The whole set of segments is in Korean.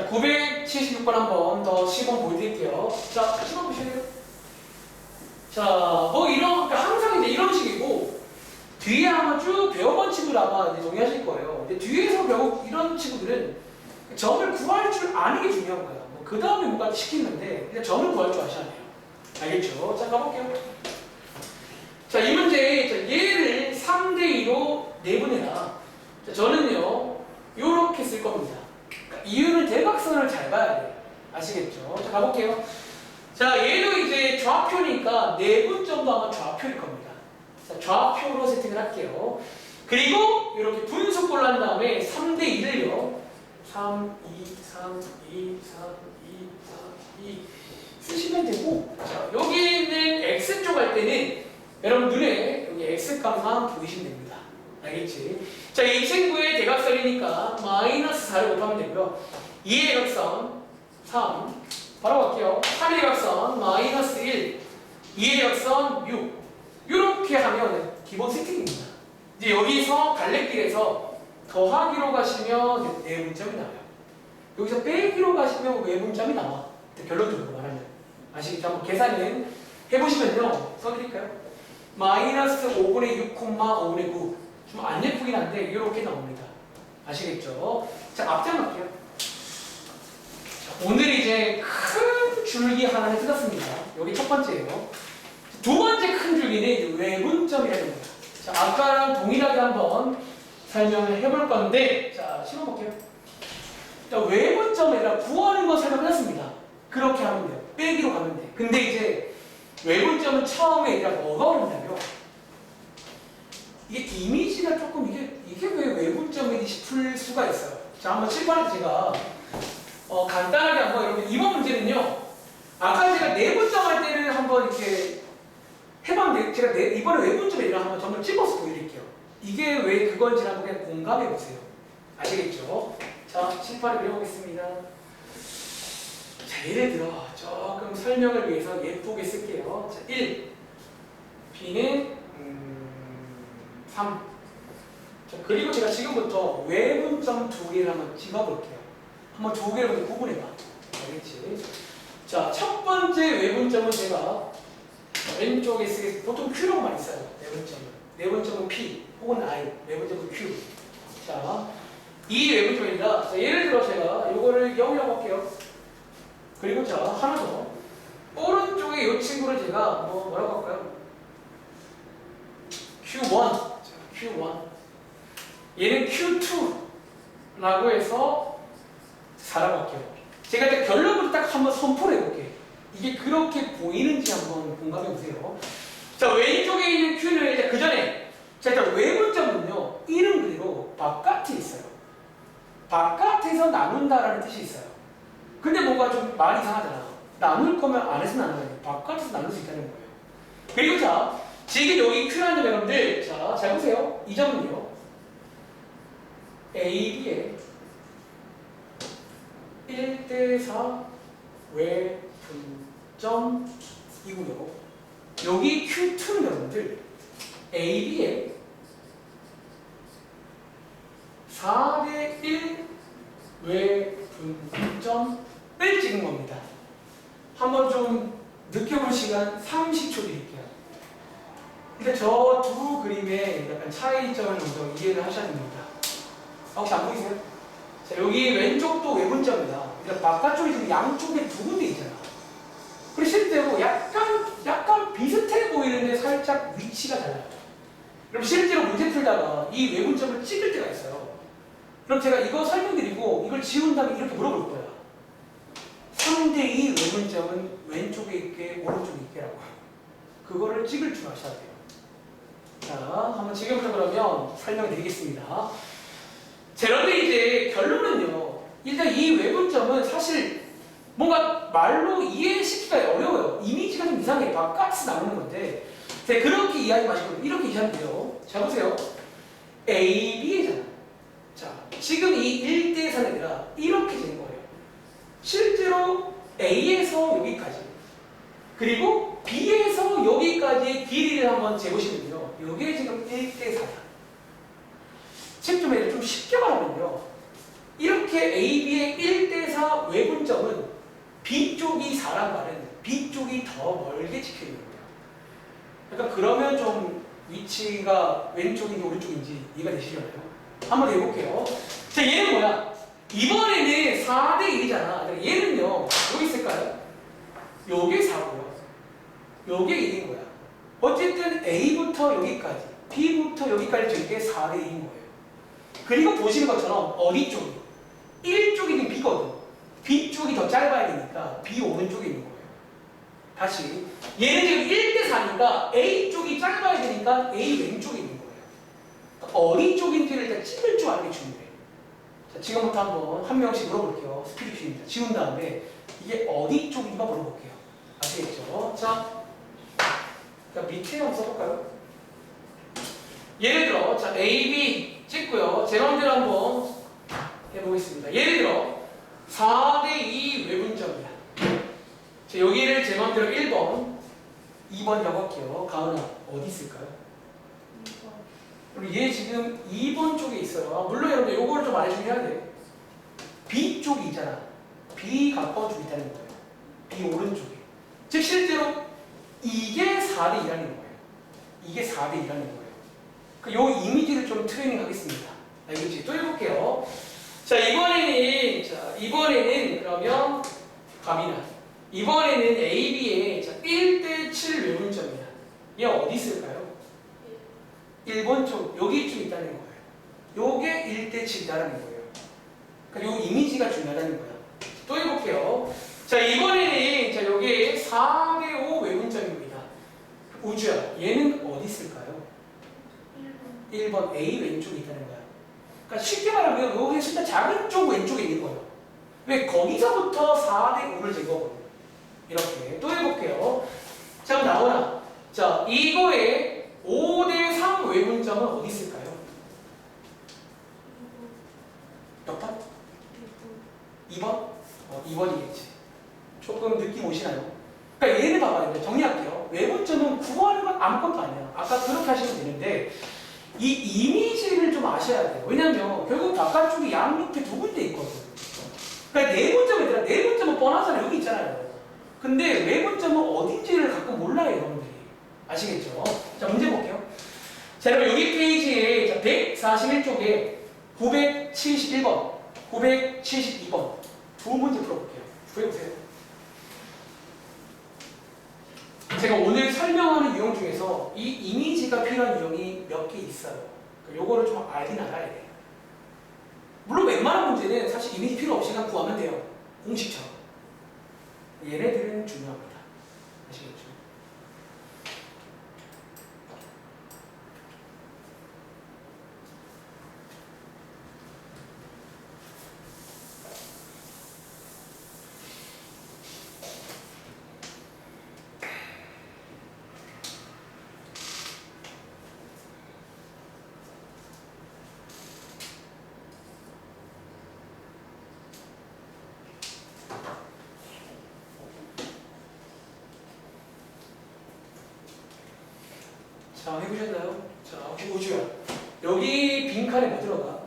자, 976번 한번 더 시범 보여드릴게요. 자, 시범 보실래요? 자, 뭐 이런, 그러니까 항상 이제 이런 식이고, 뒤에 아마 쭉 배워본 친구들 아마 이제 동의하실 거예요. 근데 뒤에서 배우 이런 친구들은 점을 구할 줄 아는 게 중요한 거야. 뭐그 다음에 뭔가 시키는데, 그냥 점을 구할 줄 돼요. 알겠죠? 자, 가볼게요. 자, 이 문제, 자, 얘를 3대2로 내분해라. 자, 저는요, 요렇게 쓸 겁니다. 이유는 대각선을 잘 봐야 돼요. 아시겠죠? 자, 가볼게요. 자, 얘도 이제 좌표니까 내분점도 아마 좌표일 겁니다. 자, 좌표로 세팅을 할게요. 그리고 이렇게 분수꼴로 한 다음에 3대 2를요. 3, 2, 3, 2, 3, 2, 4, 2 쓰시면 되고 자, 여기 있는 X쪽 할 때는 여러분 눈에 여기 X값만 보이시면 됩니다. 알겠지? 자, 이 친구의 대각선이니까 마이너스 4를 곱하면 되고요. 2의 대각선 3 바로 갈게요. 3의 대각선 마이너스 1 2의 대각선 6 이렇게 하면 기본 세팅입니다. 이제 여기서 갈래길에서 더하기로 가시면 내분점이 나와요. 여기서 빼기로 가시면 외분점이 나와. 결론적으로 말하면 아시겠죠? 한번 계산은 해보시면요. 써드릴까요? 마이너스 5분의 6, 5분의 9. 좀 안 예쁘긴 한데 이렇게 나옵니다. 아시겠죠? 자, 앞장 갈게요. 자, 오늘 이제 큰 줄기 하나를 뜯었습니다. 여기 첫 번째예요. 두 번째 큰 줄기는 외분점이라는 겁니다. 자, 아까랑 동일하게 한번 설명을 해볼 건데, 자, 시험 볼게요. 자, 외분점이 아니라 구하는 거 설명했습니다. 그렇게 하면 돼요. 빼기로 가면 돼. 근데 이제 외분점은 처음에 얘가 뭐가 어렵냐면 이게 이미지가 조금 이게 이게 왜 외분점이지 싶을 수가 있어요. 자, 한번 칠판에 제가 어, 간단하게 한번 여러분 이번 문제는요. 아까 제가 내분점 할 때는 한번 이렇게 해봤는데 제가 내, 이번에 외분점이랑 한번 점을 찍어서 보여드릴게요. 이게 왜 그건지 한번 그냥 공감해 보세요. 아시겠죠? 자, 칠판을 그려보겠습니다. 자, 예를 들어 조금 설명을 위해서 예쁘게 쓸게요. 자, 1. B는 음, 3. 자, 그리고 제가 지금부터 외분점 두 개를 한번 찍어볼게요. 한번 두 개를 구분해봐. 알겠지? 자, 첫 번째 외분점은 제가 왼쪽에 쓰겠습니다. 보통 Q라고 많이 써요. 외분점은. 외분점은 P 혹은 I. 외분점은 Q. 자, 이 외분점입니다. 자, 예를 들어 제가 이거를 0이라고 할게요. 그리고 자, 하나 더. 오른쪽에 이 친구를 제가 뭐 뭐라고 할까요? Q1. 자, Q1. 얘는 Q2라고 해서 4라고 할게요. 제가 이제 결론부터 딱 한번 선포를 해볼게요. 이게 그렇게 보이는지 한번 공감해 보세요. 자, 왼쪽에 있는 Q는 일단 그 전에 자, 일단 외분점은요, 이름 그대로 바깥에 있어요. 바깥에서 나눈다라는 뜻이 있어요. 근데 뭔가 좀 말이 이상하잖아. 나눌 거면 안에서 나눠야 돼. 바깥에서 나눌 수 있다는 거예요. 그리고 자, 지금 여기 Q라는 점 여러분들, 자, 잘 보세요. 이 점은요, A, B의 1대4 외분점이고요. 여기 Q2는 여러분들 A, B의 4대1 외분점을 찍은 겁니다. 한번 좀 느껴볼 시간 30초 드릴게요. 근데 저 두 그림의 약간 차이점을 먼저 이해를 하셔야 됩니다. 아, 혹시 안 보이세요? 자, 여기 왼쪽도 외분점이다. 그러니까 바깥쪽이 지금 양쪽에 두 군데 있잖아. 그리고 실제로 약간, 약간 비슷해 보이는데 살짝 위치가 달라요. 그럼 실제로 문제 풀다가 이 외분점을 찍을 때가 있어요. 그럼 제가 이거 설명드리고 이걸 지운 다음에 이렇게 물어볼 거야. 3대2 외분점은 왼쪽에 있게 오른쪽에 있게라고. 그거를 찍을 줄 아셔야 돼요. 자, 한번 지금부터 그러면 설명을 드리겠습니다. 자, 그런데 이제 결론은요. 일단 이 외분점은 사실 뭔가 말로 이해시키기가 어려워요. 이미지가 좀 이상해. 바깥에서 나오는 건데. 자, 그렇게 이해하지 마시고 이렇게 이해하면 돼요. 자, 보세요. A, B잖아. 자, 지금 이 1대 4가 아니라 이렇게 된 거예요. 실제로 A에서 여기까지 그리고 B에서 여기까지의 길이를 한번 재보시면요. 이게 지금 1대 4야. 책좀좀 쉽게 말하면요. 이렇게 AB의 1대 4 외분점은 B쪽이 4란 말은 B쪽이 더 멀게 찍혀 있는 거예요. 그러니까 그러면 좀 위치가 왼쪽인지 오른쪽인지 이해가 되시려나요? 한번 해볼게요. 자, 얘는 뭐야? 이번에는 4대 1이잖아. 얘는요, 여기 있을까요? 요게 4고요. 요게 1인 거야. 어쨌든 A부터 여기까지, B부터 여기까지 저게 4대 2인 거예요. 그리고 보시는 것처럼 어디 쪽이? 1쪽이 B거든. B 쪽이 더 짧아야 되니까 B 오른쪽에 있는 거예요. 다시 얘는 지금 1대 4니까 A 쪽이 짧아야 되니까 A 왼쪽에 있는 거예요. 그러니까 어디 쪽인지를 일단 찝을 줄 아는 게 중요해. 자, 지금부터 한번 한 명씩 물어볼게요. 스피드 퀴즈입니다. 지운 다음에 이게 어디 쪽인가 물어볼게요. 아시겠죠? 자, 자 밑에 한번 써볼까요? 예를 들어, 자 A, B 찍고요. 제 마음대로 한번 해보겠습니다. 예를 들어 4대2 외분점이야. 자, 여기를 제 마음대로 1번, 2번이라고 할게요. 가은아, 어디 있을까요? 그리고 얘 지금 2번 쪽에 있어요. 아, 물론 여러분들 요거를 좀 알려주긴 해야 돼. B 쪽이 있잖아. B 가까운 쪽이 있다는 거예요. B 오른쪽에. 즉 실제로 이게 4대 2라는 거예요. 이게 4대 2라는 거예요. 그 요 이미지를 좀 트레이닝 하겠습니다. 알겠지? 또 해볼게요. 자, 이번에는, 자, 이번에는 그러면 갑이나. 이번에는 AB의 자, 1대 7 외분점이야. 얘 어디 있을까요? 1번 쪽, 여기쯤 있다는 거예요. 요게 1대 7이라는 거예요. 그러니까 요 이미지가 중요하다는 거야. 또 해볼게요. 자, 이번에는, 자, 여기에 4대 5 외분점입니다. 우주야, 얘는 어디 있을까요? 1번 A 왼쪽에 있다는 거야. 그러니까 쉽게 말하면 여기 진짜 작은 쪽 왼쪽에 있는 거예요. 왜 거기서부터 4대 5를 제거거든요. 이렇게 또 해볼게요. 자 그럼 나오나? 자 이거의 5대 3 외분점은 어디 있을까요? 몇 번? 2번? 어, 2번이겠지. 조금 느낌 오시나요? 그러니까 얘를 봐봐요. 정리할게요. 외분점은 구하는 건 아무것도 아니야. 아까 그렇게 하시면 되는데 이 이미지를 좀 아셔야 돼요. 왜냐면 결국 바깥쪽이 양옆에 두 군데 있거든. 그러니까 내분점이 아니라 내분점은 뻔하잖아요. 여기 있잖아요. 근데 외분점은 어딘지를 가끔 몰라요, 여러분들이. 아시겠죠? 자, 문제 볼게요. 자, 그럼 여기 페이지에 141쪽에 971번, 972번 두 문제 풀어볼게요. 구해보세요. 제가 오늘 설명하는 유형 중에서 이 이미지가 필요한 유형이 몇 개 있어요. 그러니까 요거를 좀 알긴 알아야 돼. 물론 웬만한 문제는 사실 이미지 필요 없이 그냥 구하면 돼요. 공식처럼. 얘네들은 중요합니다. 아시겠죠? 자, 해보셨나요? 자, 우주야. 여기 빈칸에 뭐 들어가?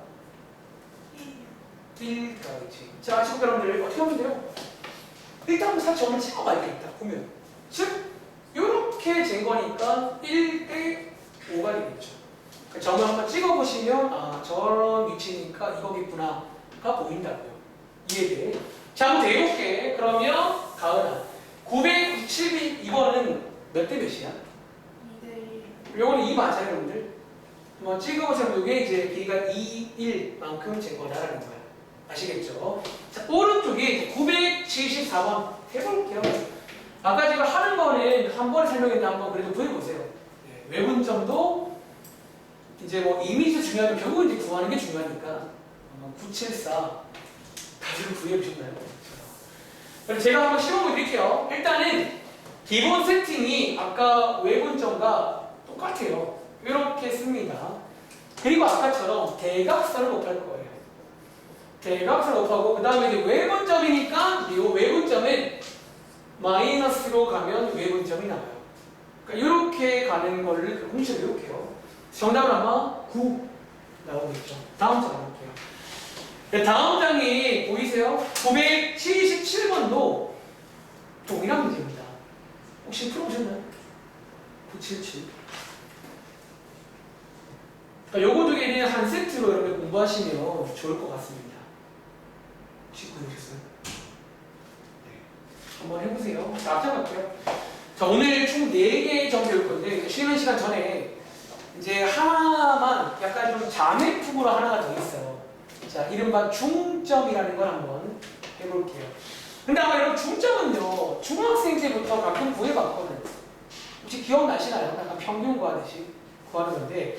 1 들어가겠지. 자, 친구 여러분들 어떻게 하면 돼요? 일단 한번 사실 점을 찍어봐야겠다. 보면. 즉, 이렇게 된 거니까 1대 5가 되겠죠. 그 점을 한번 찍어보시면 아, 저런 위치니까 이거겠구나 가 보인다고요. 이해돼? 자, 한번 대볼게. 그러면 가은아. 992번은 몇대 몇이야? 요거는 2 맞아요, 여러분들? 한번 찍어보세요. 이게 이제 길이가 2, 1만큼 된 거다라는 거야. 아시겠죠? 자, 오른쪽이 974번 해볼게요. 아까 제가 하는 거는 한 번에 설명했는데 한번 그래도 구해보세요. 네, 외분점도 이제 뭐 이미지 중요하면 결국은 이제 구하는 게 중요하니까 어, 974 다들 구해보셨나요? 그럼 제가 한번 시험 보여드릴게요. 일단은 기본 세팅이 아까 외분점과 똑같아요. 이렇게 씁니다. 그리고 아까처럼 대각선을 곱할 거예요. 대각선을 곱하고 그 다음에 이제 외분점이니까 이 외분점은 마이너스로 가면 외분점이 나와요. 그러니까 이렇게 가는 그 공식을 외울게요. 정답은 아마 9 나오겠죠. 다음 장 볼게요. 네, 다음 장이 보이세요? 977번도 동일한 문제입니다. 혹시 풀어보셨나요? 977. 그러니까 요거 두 개는 한 세트로 여러분 공부하시면 좋을 것 같습니다. 혹시 구해보셨어요? 네. 한번 해보세요. 자, 앞장 갈게요. 자, 오늘 총 4개 정도 배울 건데, 쉬는 시간 전에 이제 하나만 약간 좀 자매품으로 하나가 더 있어요. 자, 이른바 중점이라는 걸 한번 해볼게요. 근데 아마 여러분 중점은요, 중학생 때부터 가끔 구해봤거든. 혹시 기억나시나요? 약간 평균 구하듯이 구하는 건데,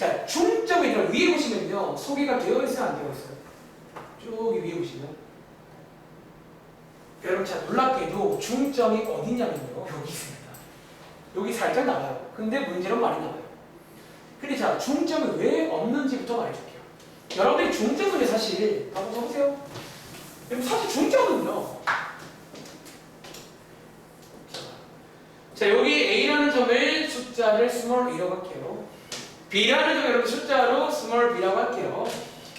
자, 중점이 들어 위에 보시면요, 소개가 되어 있어요, 안 되어 있어요? 저기 위에 보시면. 여러분, 자, 놀랍게도 중점이 어디냐면요, 여기 있습니다. 여기 살짝 나와요. 근데 문제는 많이 나와요. 근데 자, 중점이 왜 없는지부터 말해줄게요. 여러분들이 중점은 사실, 한번 써보세요. 사실 중점은요, 자, 여기 A라는 점을 숫자를 스몰 할게요. B라는 점 여러분 숫자로 스몰 B라고 할게요.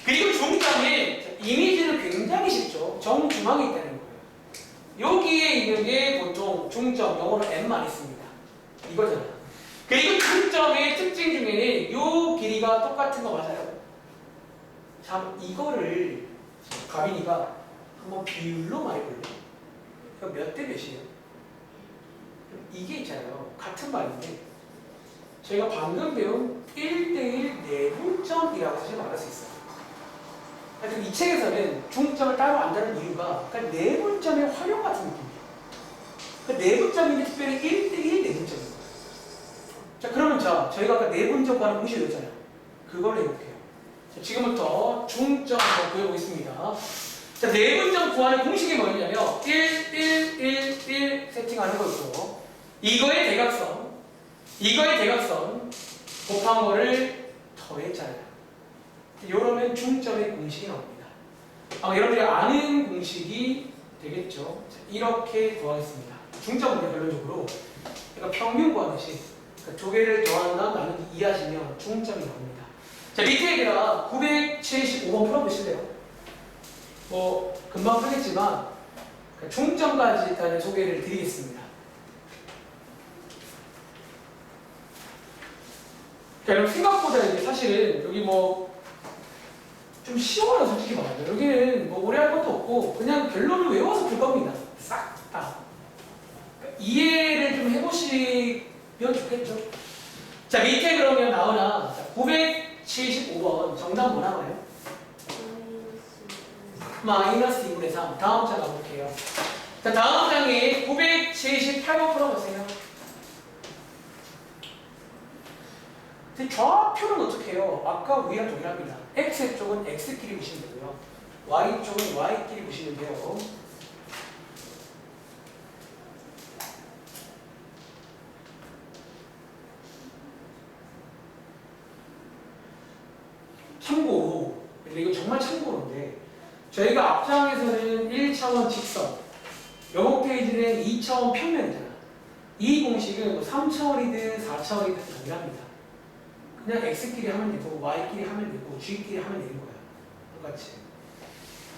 그리고 중점에 이미지는 굉장히 쉽죠. 정중앙에 있다는 거예요. 여기에 있는 게 보통 중점, 영어로 M만 있습니다. 이거잖아. 그리고 중점의 특징 중에는 요 길이가 똑같은 거 맞아요. 참 이거를 가빈이가 한번 비율로 말해볼래? 그럼 몇 대 몇이에요? 이게 있잖아요. 같은 말인데 저희가 방금 배운 1대1 내분점이라고 사실 말할 수 있어요. 하여튼 이 책에서는 중점을 따로 안 다는 이유가 그러니까 내분점의 활용 같은 느낌이에요. 그러니까 내분점인데 특별히 1대1 내분점인 거예요. 자 그러면 자 저희가 아까 내분점 구하는 공식이 있잖아요. 그걸 해볼게요. 자, 지금부터 중점 한번 구해보겠습니다. 자, 내분점 구하는 공식이 뭐냐면 1, 1, 1, 1 세팅하는 거고 이거의 대각선, 이거의 대각선 곱한 거를 더했잖아요. 이러면 중점의 공식이 나옵니다. 아마 여러분들이 아는 공식이 되겠죠. 자, 이렇게 구하겠습니다. 중점은 결론적으로 그러니까 평균 구하듯이 그러니까 두 개를 더한다 나누기 이해하시면 중점이 나옵니다. 자 밑에 얘기가 975번 풀어보실래요? 뭐 금방 풀겠지만 그 중점까지 일단 소개를 드리겠습니다. 그러니까 여러분 생각보다 이게 사실은 여기 뭐 좀 쉬워요 솔직히 말하면 여기는 뭐 오래 할 것도 없고 그냥 결론을 외워서 풀 겁니다. 싹 다. 그러니까 이해를 좀 해보시면 좋겠죠. 자 밑에 그러면 나오나 975번 정답 뭐 나와요? 마이너스 2분의 3 다음 장 가볼게요 자 다음 장에 978번 풀어보세요 근데 좌표는 어떻게 해요? 아까 위랑 동일합니다 X쪽은 X끼리 보시면 되고요 Y쪽은 Y끼리 보시면 돼요 참고로 근데 이거 정말 참고로인데 저희가 앞장에서는 1차원 직선, 영어 페이지는 2차원 평면이잖아. 이 공식은 뭐 3차원이든 4차원이든 동일합니다. 그냥 x끼리 하면 되고 y끼리 하면 되고 g끼리 하면 되는 거야. 똑같이.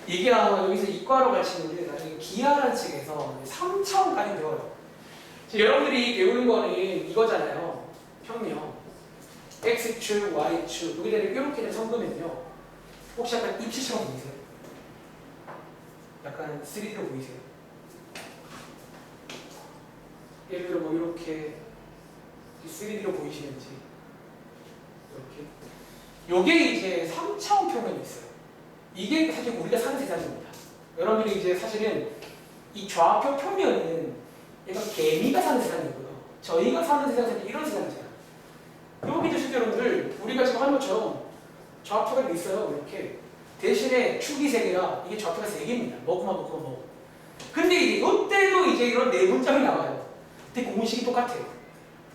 이게 아마 여기서 이과로 가시는데 나중에 기하라는 책에서 3차원까지 배워요. 여러분들이 배우는 거는 이거잖아요. 평면. x축, y축 여기다가 이렇게 섞으면요. 혹시 약간 입시처럼 보이세요? 약간 3D로 보이세요? 예를 들어 뭐 이렇게 3D로 보이시는지 이렇게 요게 이제 3차원 평면이 있어요 이게 사실 우리가 사는 세상입니다 여러분들이 이제 사실은 이 좌표 평면은 얘가 개미가 사는 세상이고요 저희가 사는 세상은 이런 세상이잖아요 여기도 실제 여러분들 우리가 지금 하는 것처럼 좌표가 있어요 이렇게 대신에 축이 세 개라 이게 좌표가 세 개입니다. 뭐고만 뭐고 뭐. 근데 이때도 이제 이런 네 문장이 나와요. 근데 공식이 똑같아요.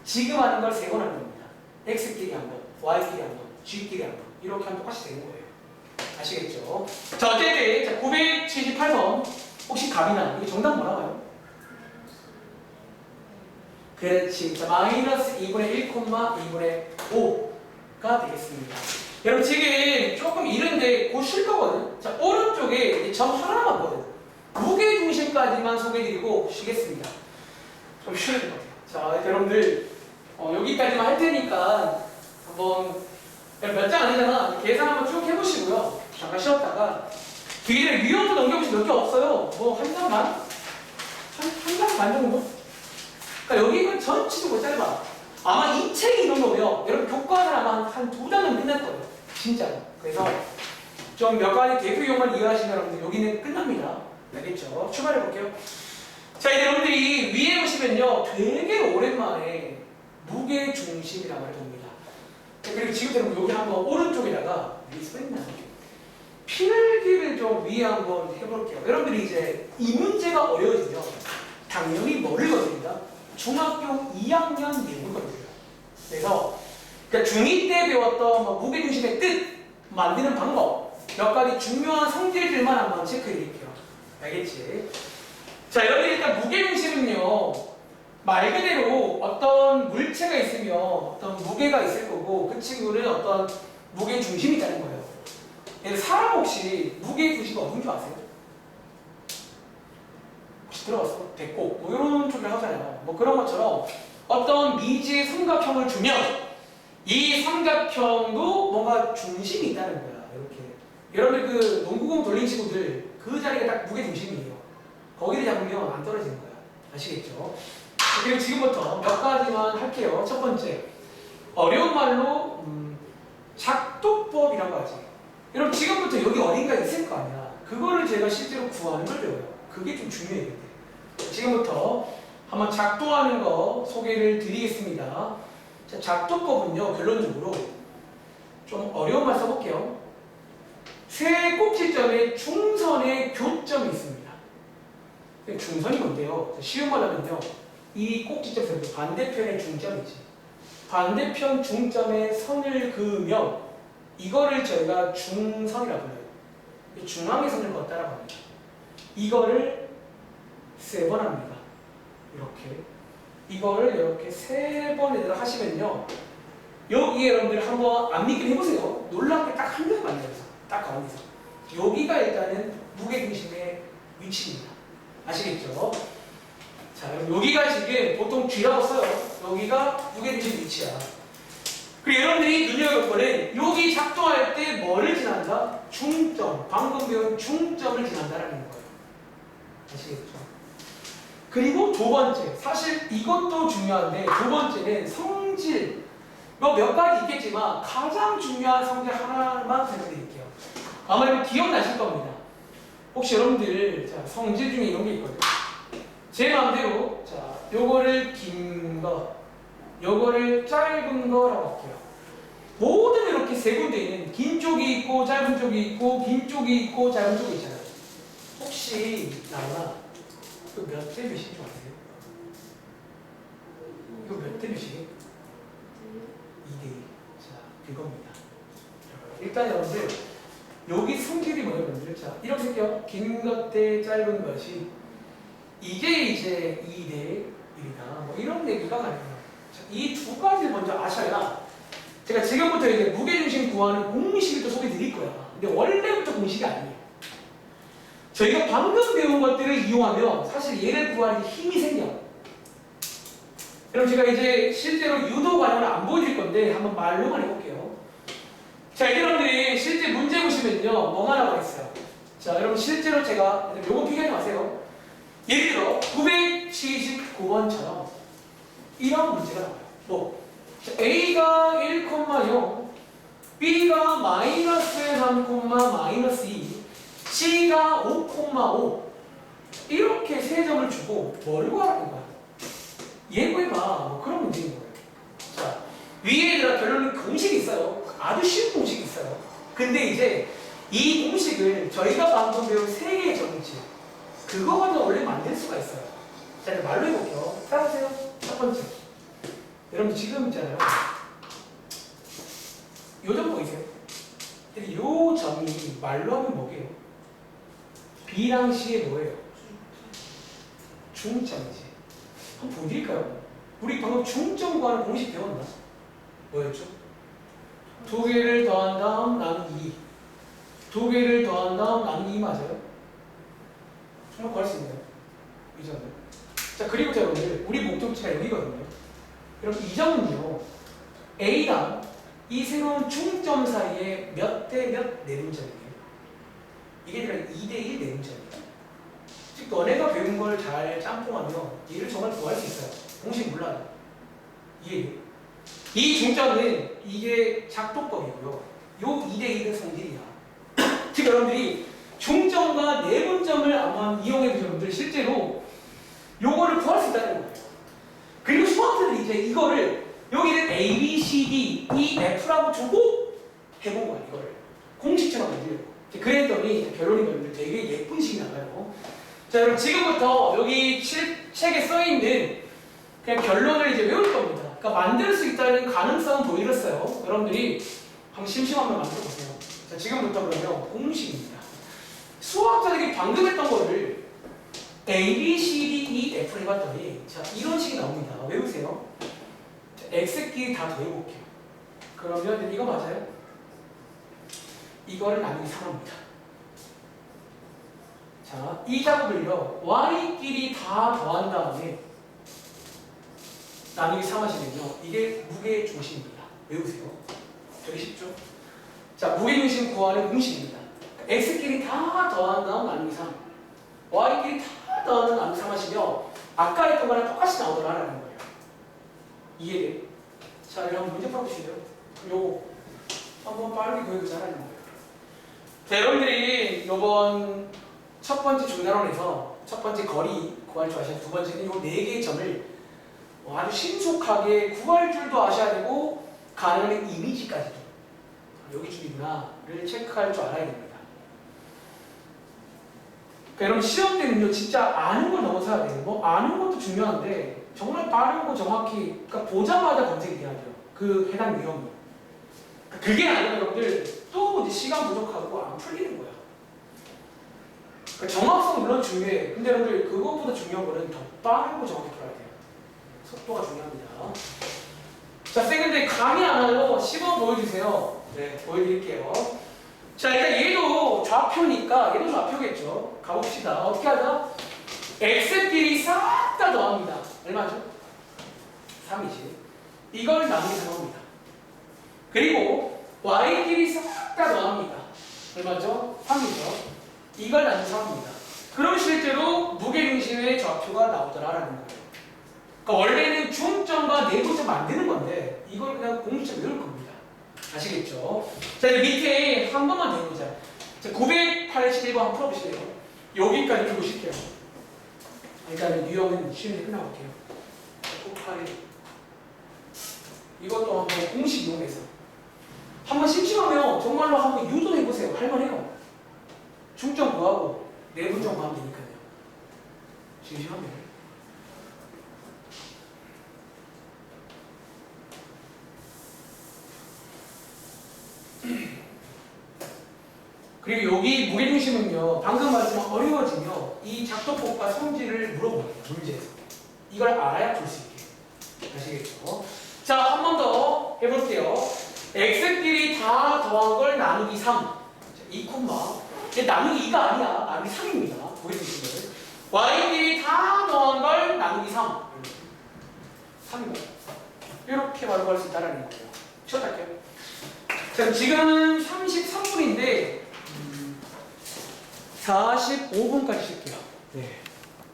지금 하는 걸 세 번 하는 겁니다. x끼리 한 번, y끼리 한 번, g끼리 한 번. 이렇게 하면 똑같이 되는 거예요. 아시겠죠? 자 어쨌든 자, 978번 혹시 답이나 이게 정답 뭐 나와요? 그렇지. 자, 마이너스 2분의 1, 2분의 5가 되겠습니다. 여러분 지금 조금 이른데 곧 쉴 거거든. 자, 오른쪽에 점 하나 남았거든. 무게 중심까지만 소개해드리고 쉬겠습니다. 좀될것 같아요. 자, 여러분들 어, 여기까지만 할 테니까 한번 몇 장 아니잖아. 계산 한번 쭉 해보시고요. 잠깐 쉬었다가 뒤에 위험도 넘겨보시면 몇개 없어요. 뭐 한장 반? 한, 한장반 정도? 그러니까 여기 는 전체적으로 짧아. 아마 이 책이 이 정도면 여러분 교과서 아마 한두 장은 끝날 거예요. 진짜로. 그래서 좀 몇 가지 대표용만 이해하시는 여러분들 여기는 끝납니다. 알겠죠? 출발해 볼게요. 자, 이제 여러분들이 위에 보시면요. 되게 오랜만에 무게 중심이라고 말 돕니다. 그리고 지금부터 여기 한번 오른쪽에다가 써있나? 필기를 좀 위에 한번 해볼게요. 여러분들이 이제 이 문제가 어려워지면 당연히 뭐를 거듭니다? 중학교 2학년 내용을 거듭니다. 그래서 그러니까 중2 때 배웠던 뭐 무게중심의 뜻, 만드는 방법, 몇 가지 중요한 성질들만 한번 체크해 드릴게요. 알겠지? 자, 여러분들 일단 무게중심은요, 말 그대로 어떤 물체가 있으면 어떤 무게가 있을 거고, 그 친구는 어떤 무게 중심이 있다는 거예요. 들어 사람 혹시 무게 중심이 어딘 줄 아세요? 혹시 들어봤어? 됐고, 뭐 이런 쪽을 하잖아요. 뭐 그런 것처럼 어떤 미지의 삼각형을 주면 이 삼각형도 뭔가 중심이 있다는 거야. 이렇게. 여러분들 그 농구공 돌린 친구들 그 자리가 딱 무게 중심이에요. 거기를 잡으면 안 떨어지는 거야. 아시겠죠? 그리고 지금부터 몇 가지만 할게요. 첫 번째. 어려운 말로 음, 작도법이라고 하지. 여러분 지금부터 여기 어딘가 있을 거 아니야. 그거를 제가 실제로 구하는 걸 배워요. 그게 좀 중요해요. 지금부터 한번 작도하는 거 소개를 드리겠습니다. 자, 작도법은요, 결론적으로 좀 어려운 말 써볼게요. 세 꼭지점에 중선의 교점이 있습니다. 중선이 뭔데요? 쉬운 말로 하면요, 이 꼭지점에서 반대편의 중점이지. 반대편 중점에 선을 그으면 이거를 저희가 중선이라고 불러요. 이 중앙의 선을 걷다라고 합니다. 이거를 세 번 합니다. 이렇게. 이거를 이렇게 세 번을 하시면요. 여기 여러분들 한번 안 믿긴 해보세요. 놀랍게 딱 한명 만들어서 딱 가운데서. 여기가 일단은 무게중심의 위치입니다. 아시겠죠? 자, 여기가 지금 보통 G라고 써요. 여기가 무게중심 위치야. 그리고 여러분들이 눈여겨볼 거는 여기 작동할 때 뭐를 지난다? 중점. 방금 배운 중점을 지난다라는 거예요. 아시겠죠? 그리고 두 번째, 사실 이것도 중요한데 두 번째는 성질. 뭐 몇 가지 있겠지만 가장 중요한 성질 하나만 설명드릴게요. 아마 이거 기억나실 겁니다. 혹시 여러분들 자, 성질 중에 이런 게 있거든요. 제 마음대로 자, 요거를 긴 거, 요거를 짧은 거라고 할게요. 모든 이렇게 세 군데에는 긴 쪽이 있고 짧은 쪽이 있고 긴 쪽이 있고 짧은 쪽이 있잖아요. 혹시 나나 그몇 대 몇인 줄 아세요? 이거 몇 대 몇이에요? 2대 1. 자, 그겁니다. 일단 여러분들 여기 성질이 뭐예요, 여러분들? 자, 이렇게 할게요. 긴 것 대 짧은 것이 이게 이제 2대 1이다. 뭐 이런 얘기가 가능해요. 이 두 가지 먼저 아셔야 제가 지금부터 이제 무게중심 구하는 공식을 또 소개해 드릴 거야. 근데 원래부터 공식이 아니에요. 저희가 방금 배운 것들을 이용하면 사실 얘를 구하는 힘이 생겨. 그럼 제가 이제 실제로 유도 과정을 안 보여드릴 건데 한번 말로만 해볼게요. 자, 여러분들이 실제 문제 보시면요. 뭐만 나와 있어요. 자, 여러분 실제로 제가 요거 피하지 마세요. 예를 들어 979번처럼 이런 문제가 나와요. 뭐 자, A가 1,0 B가 마이너스 3, 마이너스 2 C가 5,5 이렇게 세 점을 주고 뭘 구하라는 거야? 예고해봐. 뭐 그런 문제인 거예요. 자 위에 들어 결론은 공식이 있어요. 아주 쉬운 공식이 있어요. 근데 이제 이 공식을 저희가 방금 배운 세 개의 정치 그거마저 원래 만들 수가 있어요 자 이제 말로 해볼게요 따라오세요 첫 번째 여러분 지금 있잖아요 요점 보이세요? 근데 요 점이 말로 하면 뭐게요? B랑 C의 뭐예요? 중점이지. 한번 보여드릴까요? 우리 방금 중점 구하는 공식 배웠나? 뭐였죠? 두 개를 더한 다음 나누기 2. 두 개를 더한 다음 나누기 맞아요? 정말 구할 수 있나요? 이 점을. 자, 그리고 자, 여러분들, 우리 목적지가 여기거든요. 여러분, 이 점은요, A랑 이 새로운 중점 사이에 몇 대 몇 내분점이에요. 이게 그냥 2대1 내분점이에요. 즉, 너네가 배운 걸 잘 짬뽕하면 얘를 정말 구할 수 있어요. 공식 몰라요. 이해해요? 이 중점은 이게 작동법이고요. 요 2대1은 성질이야. 즉 여러분들이 중점과 내분점을 아마 이용해 보신 분들 실제로 요거를 구할 수 있다는 거예요. 그리고 수학자들이 이제 이거를 여기는 A, B, C, D, E, F라고 주고 해본 거야 이거를 공식처럼 만들고 그랬더니 결론이 뭐냐면 되게 예쁜 식이 나와요. 자 여러분 지금부터 여기 칠- 책에 써 있는 그냥 결론을 이제 외울 겁니다. 그러니까 만들 수 있다는 가능성은 보이렸어요. 여러분들이 한번 심심하면 만들어 보세요. 자 지금부터 그러면 공식입니다. 수학자들이 방금 했던 거를 A, B, C, D, E, F를 해봤더니 자 이런 식이 나옵니다. 외우세요. 자, X끼리 다 더해볼게요. 그러면 이거 맞아요? 이거를 나누기 3합니다. 자, 이 작업을요, Y끼리 다 더한 다음에 나누기 3 하시면요, 이게 무게 중심입니다. 외우세요. 되게 쉽죠? 자, 무게 중심 구하는 공식입니다. X끼리 다 더한 다음 나누기 3. Y끼리 다 더하는 나누기 3 하시면 아까 했던 거랑 똑같이 나오더라는 거예요. 이해돼? 자, 한번 문제 풀어보실래요? 요거 한번 빠르게 보여보자라는 거예요. 자, 여러분들이 요번 첫 번째 중단원에서 첫 번째 거리 구할 줄 아셔야 두 번째는 요 네 개의 점을 뭐 아주 신속하게 구할 줄도 아셔야 되고 가능한 이미지까지도 여기 줄이구나를 체크할 줄 알아야 됩니다. 그러니까 여러분 시험 때는요 진짜 아는 걸 넘어서야 돼요. 뭐 아는 것도 중요한데 정말 빠르고 정확히 그러니까 보자마자 검색이 돼야 돼요. 그 해당 유형이. 그러니까 그게 아니면 여러분들 또 이제 시간 부족하고 안 풀리는 거야. 그러니까 정확성 물론 중요해. 근데 여러분들 그것보다 중요한 거는 더 빠르고 정확히 풀어야 돼요. 속도가 중요합니다. 자, 쌤 근데 감이 안 와요. 시범 보여주세요. 네, 보여드릴게요. 자, 일단 얘도 좌표니까 얘도 좌표겠죠. 가봅시다. 어떻게 하자? x끼리 싹 다 더합니다. 얼마죠? 3이지. 이걸 나누기 3합니다. 그리고 y끼리 싹 다 더합니다. 얼마죠? 3이죠. 이걸 나누기 3합니다. 그럼 실제로 무게중심의 좌표가 나오더라라는 거예요. 그러니까 원래는 중점과 내부점 만드는 건데 이걸 그냥 공식점 외울 겁니다. 아시겠죠? 자 이제 밑에 한 번만 더 해보자. 자 981번 한번 풀어보실래요? 여기까지 풀고 싶게요. 일단은 유형은 쉬운데 끝나볼게요. 981 이것도 한번 공식 이용해서 한번 심심하면 정말로 한번 유도해보세요. 할만해요. 중점 구하고 내부점 구하면 되니까요. 심심하면. 그리고 여기 무게중심은요 방금 말했지만 어려워지면 이 작동법과 성질을 물어보는 문제에서. 이걸 알아야 풀 수 있게. 아시겠죠? 자 한 번 더 해볼게요. x끼리 다 더한 걸 나누기 3 2 콤마. 이게 나누기 2가 아니야. 나누기 3입니다. 무게중심을. y끼리 다 더한 걸 나누기 3 3입니다 이렇게 바로 구할 수 있다는 거예요. 쉬었다 할게요. 자 지금 33분인데 45분까지 쉴게요. 네.